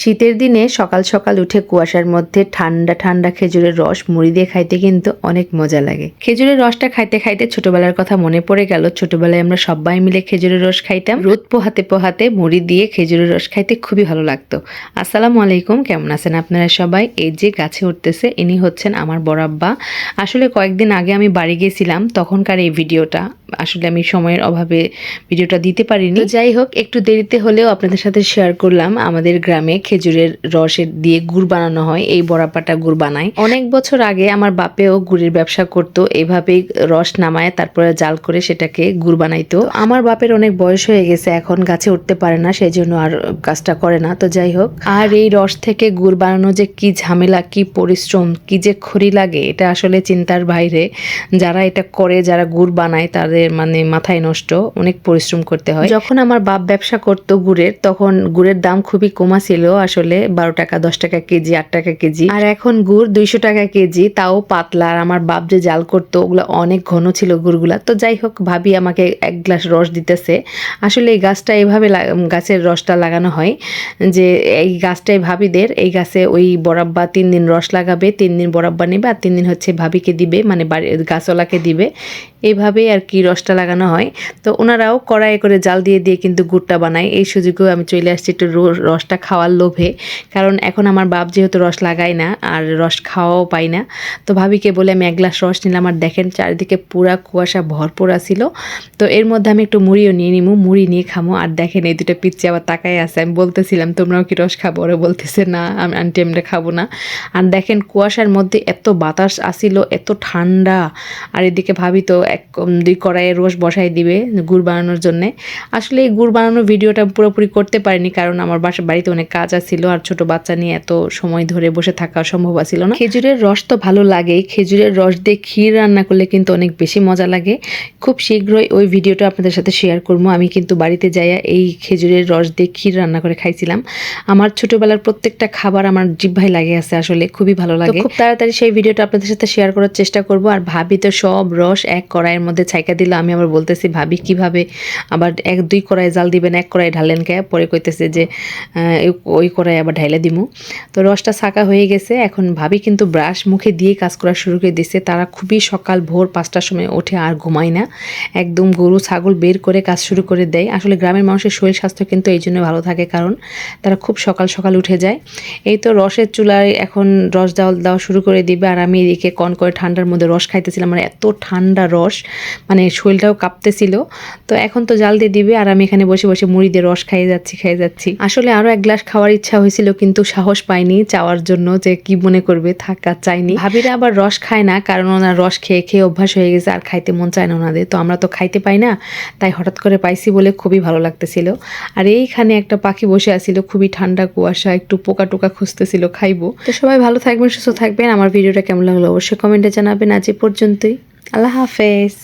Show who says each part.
Speaker 1: শীতের দিনে সকাল সকাল উঠে কুয়াশার মধ্যে ঠান্ডা ঠান্ডা খেজুরের রস মুড়ি দিয়ে খাইতে কিন্তু অনেক মজা লাগে। খেজুরের রসটা খাইতে খাইতে ছোটবেলার কথা মনে পড়ে গেল। ছোটবেলায় আমরা সবাই মিলে খেজুরের রস খাইতাম। রোদ পোহাতে পোহাতে মুড়ি দিয়ে খেজুরের রস খাইতে খুবই ভালো লাগতো। আসসালামু আলাইকুম, কেমন আছেন আপনারা সবাই? এই যে গাছে উঠতেছে, ইনি হচ্ছেন আমার বড়াব্বা আসলে কয়েকদিন আগে আমি বাড়ি গেছিলাম, তখনকার এই ভিডিওটা। আসলে আমি সময়ের অভাবে ভিডিওটা দিতে পারিনি। যাই হোক, একটু দেরিতে হলেও আপনাদের সাথে শেয়ার করলাম আমাদের গ্রামে খেজুরের রসের দিয়ে গুড় বানানো হয়, এই বড়াপাটা গুড় বানায়। অনেক বছর আগে আমার বাপেও গুড়ের ব্যবসা করতো এইভাবেই রস নামায়, তারপরে জাল করে সেটাকে গুড় বানাইতো। আমার বাপের অনেক বয়স হয়ে গেছে, এখন গাছে উঠতে পারে না সেই জন্য আর কাজটা করে না, তো যাই হোক। আর এই রস থেকে গুড় বানানো যে কি ঝামেলা, কি পরিশ্রম, কি যে খড়ি লাগে, এটা আসলে চিন্তার বাইরে। যারা এটা করে, যারা গুড় বানায়, তাদের মানে মাথায় নষ্ট, অনেক পরিশ্রম করতে হয়। যখন আমার বাপ ব্যবসা করতো গুড়ের, তখন গুড়ের দাম খুবই কমা ছিল আসলে বারো টাকা, দশ টাকা কেজি, আট টাকা কেজি। আর এখন গুড় দুইশো টাকা কেজি, তাও পাতলা। আর আমার বাপ যে জাল করতো, ওগুলো অনেক ঘন ছিল গুড়গুলা। তো যাই হোক, ভাবি আমাকে এক গ্লাস রস দিতেছে। আসলে এই গাছটা এইভাবে লা- গাছের রসটা লাগানো হয় যে, এই গাছটাই ভাবিদের। এই গাছে ওই বরাব্বা তিন দিন রস লাগাবে, তিন দিন বরাব্বা নেবে, আর তিন দিন হচ্ছে ভাবিকে দিবে মানে বাড়ি গাছওয়ালাকে দিবে। এইভাবেই আর কি রসটা লাগানো হয়। তো ওনারাও কড়াই করে জাল দিয়ে দিয়ে কিন্তু গুড়টা বানায়। এই সুযোগেও আমি চলে আসছি একটু রসটা খাওয়ার লোভে। কারণ এখন আমার বাপ যেহেতু রস লাগায় না, আর রস খাওয়াও পাই না। তো ভাবিকে বলে আমি এক গ্লাস রস নিলাম। আর দেখেন, চারিদিকে পুরা কুয়াশা ভরপুর ছিল তো এর মধ্যে আমি একটু মুড়িও নিয়ে নিমু, মুড়ি নিয়ে খামো। আর দেখেন, এই দুটো পিচ্ছি আবার তাকায় আছে। আমি বলতেছিলাম, তোমরাও কি রস খাব? ওরা বলতেছে, না, আমি, আন্টি আমরা খাব না। আর দেখেন, কুয়াশার মধ্যে এত বাতাস আসিল এত ঠান্ডা। আর এদিকে ভাবি তো এক দুই কড়াইয়ে রস বসাই দিবে গুড় বানানোর জন্যে। আসলে এই গুড় বানানোর ভিডিওটা পুরোপুরি করতে পারিনি কারণ আমার বাসা বাড়িতে অনেক কাজ আছিল আর ছোট বাচ্চা নিয়ে এত সময় ধরে বসে থাকা সম্ভব ছিল না। খেজুরের রস তো ভালো লাগেই খেজুরের রস দিয়ে ক্ষীর রান্না করলে কিন্তু অনেক বেশি মজা লাগে। খুব শীঘ্রই ওই ভিডিওটা আপনাদের সাথে শেয়ার করব। আমি কিন্তু বাড়িতে যাইয়া এই খেজুরের রস দিয়ে ক্ষীর রান্না করে খাইছিলাম। আমার ছোটবেলার প্রত্যেকটা খাবার আমার জিভ্ভাই লাগে আছে আসলে। খুবই ভালো লাগে। খুব তাড়াতাড়ি সেই ভিডিওটা আপনাদের সাথে শেয়ার করার চেষ্টা করব। আর ভাবি তো সব রস এক কড়াইয়ের মধ্যে ছাইকা দিল। আমি আবার বলতেছি, ভাবি, কীভাবে আবার এক, দুই কড়াই জাল দিবেন, এক কড়াই ঢালেন কে? পরে কইতেছে যে ওই কড়াই আবার ঢাইলে দিমু। তো রসটা ছাকা হয়ে গেছে। এখন ভাবি কিন্তু ব্রাশ মুখে দিয়ে কাজ করা শুরু করে দিছে। তারা খুবই সকাল ভোর পাঁচটার সময় ওঠে আর ঘুমায় না। একদম গরু, ছাগল বের করে কাজ শুরু করে দেয়। আসলে গ্রামের মানুষের শরীর স্বাস্থ্য কিন্তু এই জন্য ভালো থাকে, কারণ তারা খুব সকাল সকাল উঠে যায়। এই তো রসের চুলায় এখন রস দেওয়া দেওয়া শুরু করে দিবে। আর আমি এদিকে কন করে ঠান্ডার মধ্যে রস খাইতেছিলাম। মানে এত ঠান্ডা রস মানে শরীরটাও কাঁপতেছিল। তো এখন তো জাল দিয়ে দিবে আর আমি এখানে বসে বসে মুড়ি দিয়ে রস খাইয়ে যাচ্ছি খাইয়ে যাচ্ছি। আসলে আরও এক গ্লাস খাওয়ার ইচ্ছা হয়েছিল কিন্তু সাহস পাইনি চাওয়ার জন্য যে কি মনে করবে, থাকা চাইনি। ভাবিরা আবার রস খায় না কারণ ওনার রস খেয়ে খেয়ে অভ্যাস হয়ে গেছে আর খাইতে মন চায় না ওনাদের। তো আমরা তো খাইতে পাই না, তাই হঠাৎ করে পাইছি বলে খুবই ভালো লাগতেছিল। আর এইখানে একটা পাখি বসে আছিল, খুবই ঠান্ডা কুয়াশা, একটু পোকা টোকা খুঁজতেছিল, খাইবো। তো সবাই ভালো থাকবেন, সুস্থ থাকবেন। আমার ভিডিওটা কেমন লাগল অবশ্যই কমেন্টে জানাবেন। আজ এ পর্যন্তই। আল্লাহ হাফেজ।